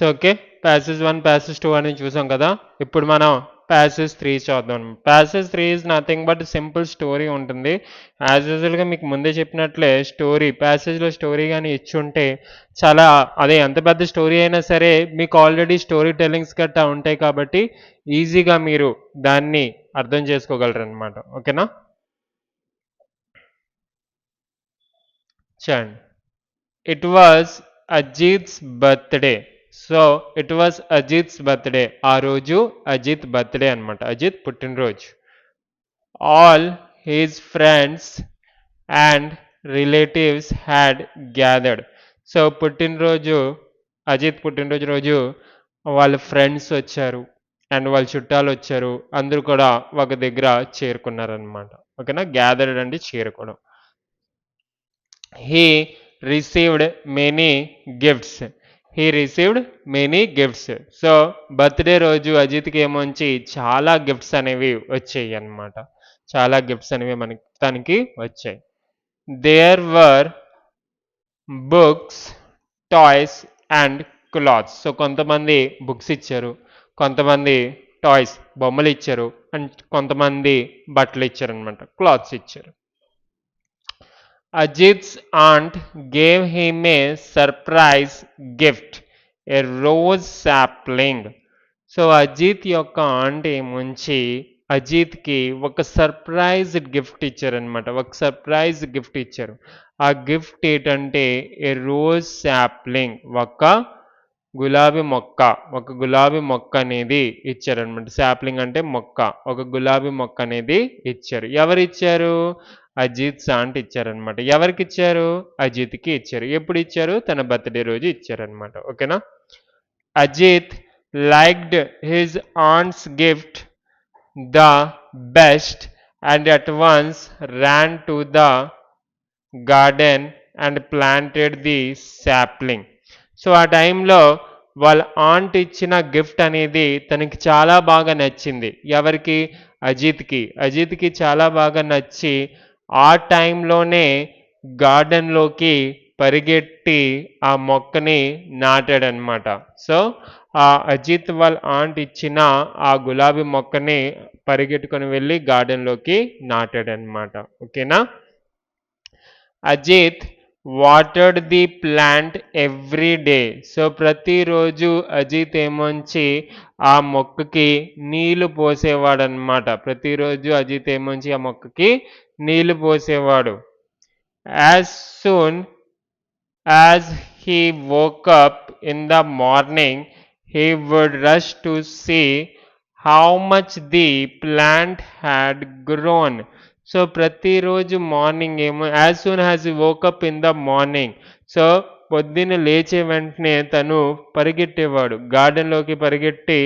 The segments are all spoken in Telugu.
So okay passage one passage two అని చూసాం కదా. ఇప్పుడు మనం ప్యాసేజ్ త్రీ చూద్దాం. Passage three is nothing but simple story ఉంటుంది. యాజ్ యూజువల్గా మీకు ముందే చెప్పినట్లే స్టోరీ ప్యాసేజ్లో స్టోరీ కానీ ఇచ్చి ఉంటే చాలా అదే ఎంత పెద్ద స్టోరీ అయినా సరే మీకు ఆల్రెడీ స్టోరీ టెల్లింగ్స్ గట్టా ఉంటాయి కాబట్టి ఈజీగా మీరు దాన్ని అర్థం చేసుకోగలరు అనమాట ఓకేనా? And it was Ajith's birthday so it was Ajith's birthday ఆ రోజు అజిత్ బర్త్డే అనమాట అజిత్ పుట్టినరోజు. All his friends and relatives had gathered so పుట్టినరోజు అజిత్ పుట్టినరోజు రోజు వాళ్ళ ఫ్రెండ్స్ వచ్చారు. అండ్ వాళ్ళ చుట్టాలు వచ్చారు. అందరూ కూడా ఒక దగ్గర చేరుకున్నారనమాట ఓకేనా? గ్యాదర్డ్ అంటే చేరుకోవడం. He received many gifts he received many gifts so birthday రోజు అజిత్కి ఏమొంచి చాలా గిఫ్ట్స్ అనేవి వచ్చాయి అన్నమాట. చాలా గిఫ్ట్స్ అనేవి మనకి తనకి వచ్చాయి. There were books toys and clothes so కొంతమంది బుక్స్ ఇచ్చారు. కొంతమంది టాయ్స్ బొమ్మలు ఇచ్చారు. అండ్ కొంతమంది బట్టలు ఇచ్చారు అనమాట క్లాత్స్ ఇచ్చారు. Ajit's aunt gave him a surprise gift, a rose sapling. So Ajith యొక్క ఆంట్ ఏముంచి అజిత్కి ఒక సర్ప్రైజ్ గిఫ్ట్ ఇచ్చారనమాట ఒక సర్ప్రైజ్ గిఫ్ట్ ఇచ్చారు. ఆ గిఫ్ట్ ఏంటంటే ఏ రోజ్ శాప్లింగ్ ఒక గులాబీ మొక్క ఒక గులాబీ మొక్క అనేది ఇచ్చారనమాట శాప్లింగ్ అంటే మొక్క ఒక గులాబీ మొక్క అనేది ఇచ్చారు. ఎవరు ఇచ్చారు? అజిత్ సాంట్ ఇచ్చారనమాట ఎవరికి ఇచ్చారు? అజిత్కి ఇచ్చారు. ఎప్పుడు ఇచ్చారు? తన బర్త్డే రోజు ఇచ్చారనమాట ఓకేనా? Ajith liked his aunt's gift the best and at once ran to the garden and planted the sapling so ఆ టైంలో వాళ్ళ ఆంట్ ఇచ్చిన గిఫ్ట్ అనేది తనకి చాలా బాగా నచ్చింది. ఎవరికి? అజిత్కి. అజిత్కి చాలా బాగా నచ్చి ఆ టైంలోనే గార్డెన్లోకి పరిగెట్టి ఆ మొక్కని నాటాడనమాట. సో ఆ అజిత్ వాళ్ళ ఆంట్ ఇచ్చిన ఆ గులాబీ మొక్కని పరిగెట్టుకొని వెళ్ళి గార్డెన్లోకి నాటాడనమాట. ఓకేనా? Ajith watered the plant every day. So ప్రతిరోజు అజిత్ ఏమొంచి ఆ మొక్కకి నీళ్ళు పోసేవాడనమాట. ప్రతిరోజు అజిత్ ఏమొంచి ఆ మొక్కకి నీళ్ళు పోసేవాడు. As soon as he woke up in the morning he would rush to see how much the plant had grown so ప్రతిరోజు మార్నింగ్ ఏమో as soon has woke up in the morning so పొద్దున్న లేచే వెంటనే తను పరిగెట్టేవాడు. గార్డెన్లోకి పరిగెట్టి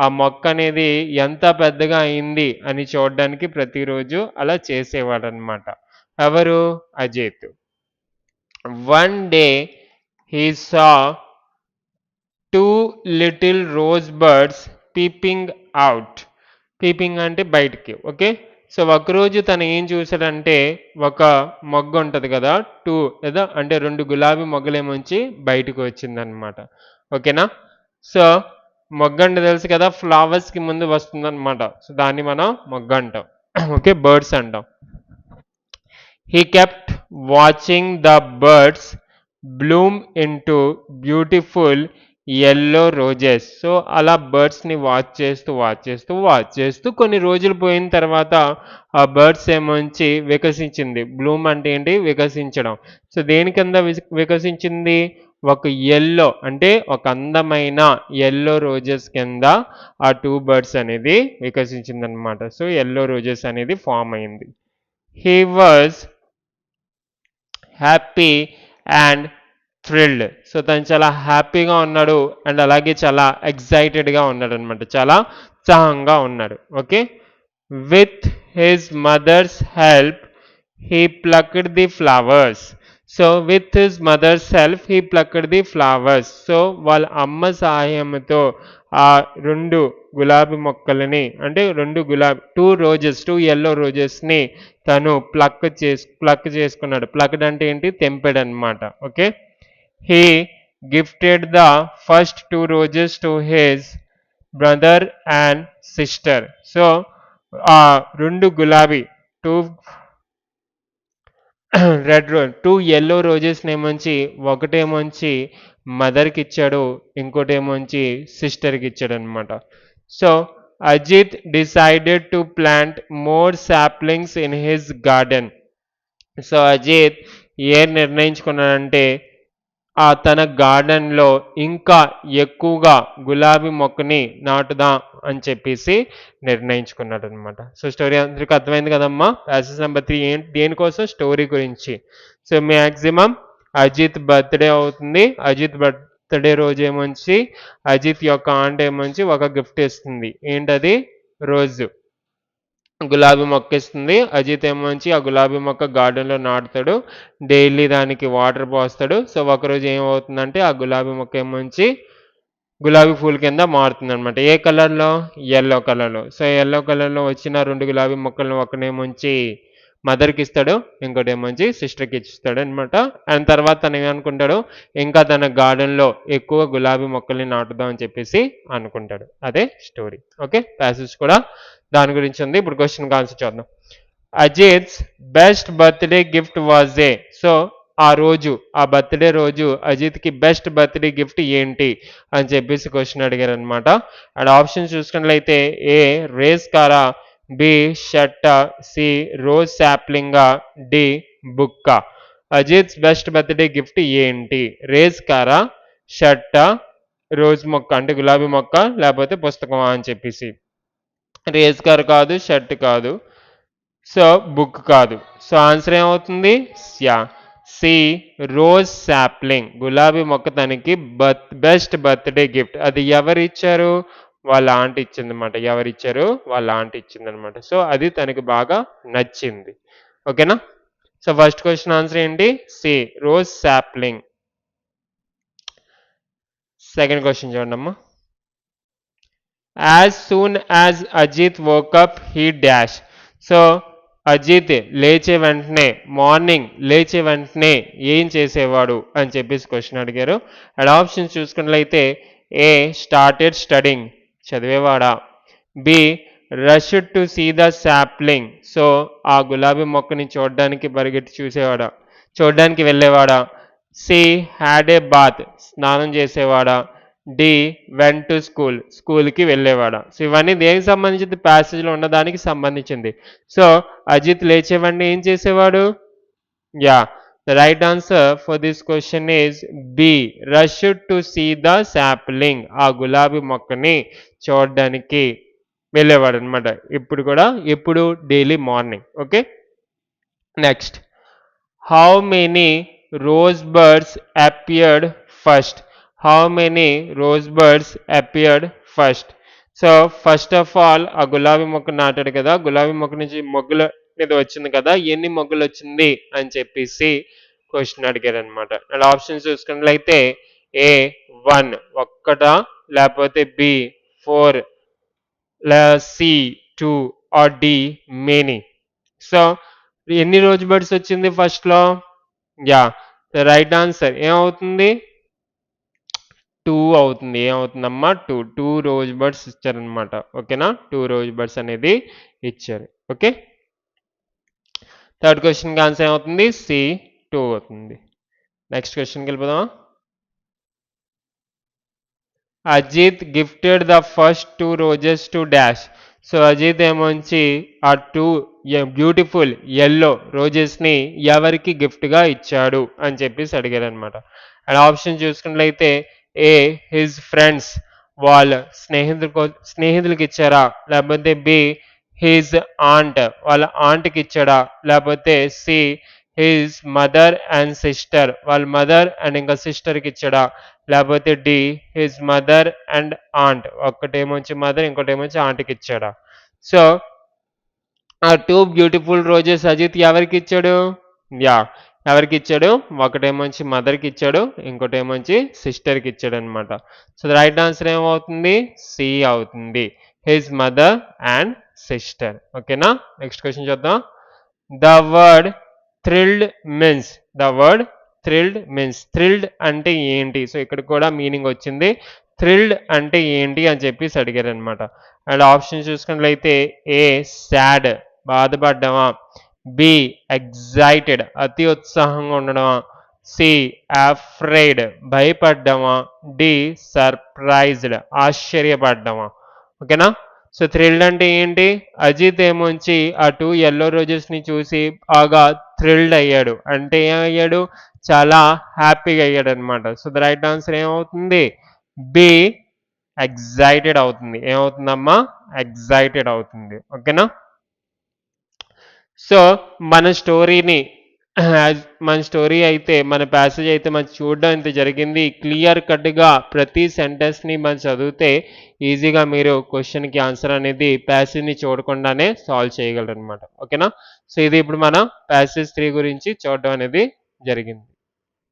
ఆ మొక్క అనేది ఎంత పెద్దగా అయింది అని చూడడానికి ప్రతిరోజు అలా చేసేవాడు అనమాట ఎవరు? Ajith. One day he saw two little rose birds peeping out peeping అంటే బయటికి ఓకే? సో ఒకరోజు తను ఏం చూశాడంటే ఒక మొగ్గ ఉంటుంది కదా టూ లేదా అంటే రెండు గులాబీ మొగ్గలేమొంచి బయటకు వచ్చిందనమాట. ఓకేనా? సో మొగ్గ అంటే తెలుసు కదా ఫ్లవర్స్కి ముందు వస్తుందన్నమాట సో దాన్ని మనం మొగ్గ అంటాం. ఓకే బర్డ్స్ అంటాం. He kept watching the birds bloom into beautiful yellow roses so అలా బర్డ్స్ని వాచ్ చేస్తూ వాచ్ చేస్తూ వాచ్ చేస్తూ కొన్ని రోజులు పోయిన తర్వాత ఆ బర్డ్స్ ఏమొంచి వికసించింది? బ్లూమ్ అంటే ఏంటి? వికసించడం. సో దేని కింద వికసించింది? ఒక ఎల్లో అంటే ఒక అందమైన ఎల్లో రోజెస్ కింద ఆ టూ బర్డ్స్ అనేది వికసించింది అనమాట సో ఎల్లో రోజెస్ అనేది ఫామ్ అయింది. He was happy and thrilled so తను చాలా హ్యాపీగా ఉన్నాడు అండ్ అలాగే చాలా ఎక్సైటెడ్గా ఉన్నాడు అనమాట చాలా ఉత్సాహంగా ఉన్నాడు. Okay with his mother's help he plucked the flowers so with his mother's help he plucked the flowers so వాళ్ళ అమ్మ సహాయంతో ఆ రెండు గులాబీ మొక్కలని అంటే రెండు గులాబీ టూ రోజెస్ టూ ఎల్లో రోజెస్ని తను ప్లక్ చేసు ప్లక్ చేసుకున్నాడు. ప్లక్డ్ అంటే ఏంటి? తెంపాడు అనమాట okay he gifted the first two roses to his brother and sister so ఆ రెండు గులాబీ two red rose two yellow roses ఏమొంచి ఒకటేమొంచి మదర్కి ఇచ్చాడు ఇంకోటేమొంచి సిస్టర్కి ఇచ్చాడు అనమాట so Ajith decided to plant more saplings in his garden so Ajith ఏం నిర్ణయించుకున్నాడంటే ఆ తన గార్డెన్లో ఇంకా ఎక్కువగా గులాబీ మొక్కని నాటుదాం అని చెప్పేసి నిర్ణయించుకున్నాడు అనమాట సో స్టోరీ అందరికీ అర్థమైంది కదమ్మా? ప్యాసెస్ నెంబర్ త్రీ ఏంటి దేనికోసం? స్టోరీ గురించి. సో మ్యాక్సిమం అజిత్ బర్త్డే అవుతుంది. అజిత్ బర్త్డే రోజు ఏమొచ్చి అజిత్ యొక్క ఆంట్ ఏమొచ్చి ఒక గిఫ్ట్ ఇస్తుంది. ఏంటది? రోజు. గులాబీ మొక్క ఇస్తుంది. అజిత్ ఏమొచ్చి ఆ గులాబీ మొక్క గార్డెన్లో నాటుతాడు. డైలీ దానికి వాటర్ పోస్తాడు. సో ఒకరోజు ఏమవుతుందంటే ఆ గులాబీ మొక్క ఏమొచ్చి గులాబీ పూల కింద మారుతుంది అనమాట ఏ కలర్లో ఎల్లో కలర్లో సో ఎల్లో కలర్లో వచ్చిన రెండు గులాబీ మొక్కలను ఒకనేముంచి మదర్కి ఇస్తాడు ఇంకోటి ఏమొంచి సిస్టర్కి ఇస్తాడు అనమాట అండ్ తర్వాత తను ఏమనుకుంటాడు ఇంకా తన గార్డెన్లో ఎక్కువ గులాబీ మొక్కల్ని నాటుదాం అని చెప్పేసి అనుకుంటాడు. అదే స్టోరీ. ఓకే? ప్యాసేజ్ కూడా దాని గురించి ఉంది. ఇప్పుడు క్వశ్చన్ ఆన్సర్ చూద్దాం. Ajith's best birthday gift was A? So ఆ రోజు ఆ బర్త్డే రోజు అజిత్కి బెస్ట్ బర్త్డే గిఫ్ట్ ఏంటి? అని చెప్పేసి క్వశ్చన్ అడిగారు అనమాట అండ్ ఆప్షన్ చూసుకున్నట్లయితే ఏ రేస్ కారా బి షట్ట సి రోజ్ శాప్లింగా డి బుక్క. అజిత్స్ బెస్ట్ బర్త్డే గిఫ్ట్ ఏంటి? రేస్ కారా? షట్ట రోజ్ మొక్క అంటే గులాబీ మొక్క లేకపోతే పుస్తకమా అని చెప్పేసి. రేస్ కార్ కాదు షర్ట్ కాదు. సో బుక్ కాదు. సో ఆన్సర్ ఏమవుతుంది? Yeah C rose sapling. గులాబీ మొక్క తనకి బర్త్ బెస్ట్ బర్త్డే గిఫ్ట్. అది ఎవరు ఇచ్చారు? వాళ్ళ ఆంటీ ఇచ్చింది అనమాట వాళ్ళ ఆంటీ ఇచ్చింది అనమాట సో అది తనకి బాగా నచ్చింది. ఓకేనా? సో ఫస్ట్ క్వశ్చన్ ఆన్సర్ ఏంటి? C. Rose sapling. Second question చూడండి అమ్మా. As soon as Ajith woke up he dash. So Ajith లేచే వెంటనే మార్నింగ్ లేచే వెంటనే ఏం చేసేవాడు అని చెప్పేసి క్వశ్చన్ అడిగారు. అండ్ ఆప్షన్స్ చూసుకున్నట్లయితే ఏ. Started studying. చదివేవాడా? B rush to see the sapling so ఆ గులాబీ మొక్కని చూడడానికి పరిగెట్టి చూసేవాడా? చూడడానికి వెళ్ళేవాడా? సి హ్యాడ్ ఏ బాత్ స్నానం చేసేవాడా? డి వెన్ టు స్కూల్ స్కూల్కి వెళ్ళేవాడా? సో ఇవన్నీ దేనికి సంబంధించింది? ప్యాసేజ్లో ఉన్నదానికి సంబంధించింది. సో అజిత్ లేచేవాడిని ఏం చేసేవాడు? Yeah The right answer for this question is B rush to see the sapling ఆ గులాబీ మొక్కని చూడడానికి వెళ్ళేవాడు అనమాట ఇప్పుడు కూడా ఎప్పుడు? Daily morning okay next how many rose birds appeared first how many rose birds appeared first so first of all ఆ గులాబీ మొక్క నాటాడు కదా. గులాబీ మొక్క నుంచి మొగ్గులు ఇది వచ్చింది కదా ఎన్ని మొగ్గులు వచ్చింది అని చెప్పేసి క్వశ్చన్ అడిగారనమాట అలా ఆప్షన్ ఆప్షన్స్ చూసుకున్నట్లయితే ఏ వన్ ఒక్కట లేకపోతే B four C two or D many so ఎన్ని రోజు బర్డ్స్ వచ్చింది ఫస్ట్లో యా ద రైట్ ఆన్సర్ ఏమవుతుంది? టూ అవుతుంది. ఏమవుతుందమ్మా? టూ టూ రోజు బర్డ్స్ ఇచ్చారనమాట ఓకేనా టూ రోజ్ బర్డ్స్ అనేది ఇచ్చారు. ఓకే థర్డ్ క్వశ్చన్కి ఆన్సర్ ఏమవుతుంది? సి టూ అవుతుంది. నెక్స్ట్ క్వశ్చన్కి వెళ్ళిపోదామా? Ajith gifted the first two roses to dash so Ajith ఏమొంచి ఆ టూ బ్యూటిఫుల్ ఎల్లో రోజెస్ని ఎవరికి గిఫ్ట్గా ఇచ్చాడు అని చెప్పేసి అడిగారు అనమాట అండ్ ఆప్షన్ చూసుకున్నట్లయితే ఏ హిజ్ ఫ్రెండ్స్ వాళ్ళ స్నేహితులకు స్నేహితులకి ఇచ్చారా? లేకపోతే బి హిజ్ ఆంట్ వాళ్ళ ఆంట్కి ఇచ్చాడా లేకపోతే C his mother and sister వాళ్ళ మదర్ అండ్ ఇంకా సిస్టర్కి ఇచ్చాడా లేకపోతే D his mother and aunt ఒక్కటేమొచ్చి mother ఇంకోటేమొచ్చి ఆంట్కి ఇచ్చాడా సో ఆ టూ బ్యూటిఫుల్ రోజెస్ అజిత్ ఎవరికి ఇచ్చాడు యా ఎవరికి ఇచ్చాడు ఒకటేమొచ్చి మదర్కి ఇచ్చాడు ఇంకోటేమొచ్చి సిస్టర్కి ఇచ్చాడు అనమాట సో రైట్ ఆన్సర్ ఏమవుతుంది? సి అవుతుంది. His mother and sister. ఓకేనా? నెక్స్ట్ క్వశ్చన్ చూద్దాం. The word thrilled means. The word thrilled means. Thrilled అంటే ఏంటి? సో ఇక్కడ కూడా మీనింగ్ వచ్చింది. థ్రిల్డ్ అంటే ఏంటి అని చెప్పేసి అడిగారు అనమాట అండ్ ఆప్షన్ చూసుకున్నట్లయితే ఏ సాడ్ బాధపడ్డమా? బి ఎగ్జైటెడ్ అతి ఉత్సాహంగా ఉండడమా? సి అఫ్రైడ్ భయపడ్డమా? డి సర్ప్రైజ్డ్ ఆశ్చర్యపడ్డమా? ఓకేనా? సో థ్రిల్డ్ అంటే ఏంటి? అజిత్ ఏమొంచి అటు ఎల్లో రోజెస్ని చూసి బాగా థ్రిల్డ్ అయ్యాడు. అంటే ఏమయ్యాడు? చాలా హ్యాపీగా అయ్యాడు అనమాట సో ద రైట్ ఆన్సర్ ఏమవుతుంది? బి ఎగ్జైటెడ్ అవుతుంది. ఏమవుతుందమ్మా? ఎగ్జైటెడ్ అవుతుంది. ఓకేనా? సో మన స్టోరీని మన స్టోరీ అయితే మన ప్యాసేజ్ అయితే మనం చూడడం ఇంత జరిగింది. క్లియర్ కట్గా ప్రతి సెంటెన్స్ని మనం చదివితే ఈజీగా మీరు క్వశ్చన్కి ఆన్సర్ అనేది ప్యాసేజ్ని చూడకుండానే సాల్వ్ చేయగలరు అనమాట ఓకేనా సో ఇది ఇప్పుడు మన ప్యాసేజ్ త్రీ గురించి చూడడం అనేది జరిగింది.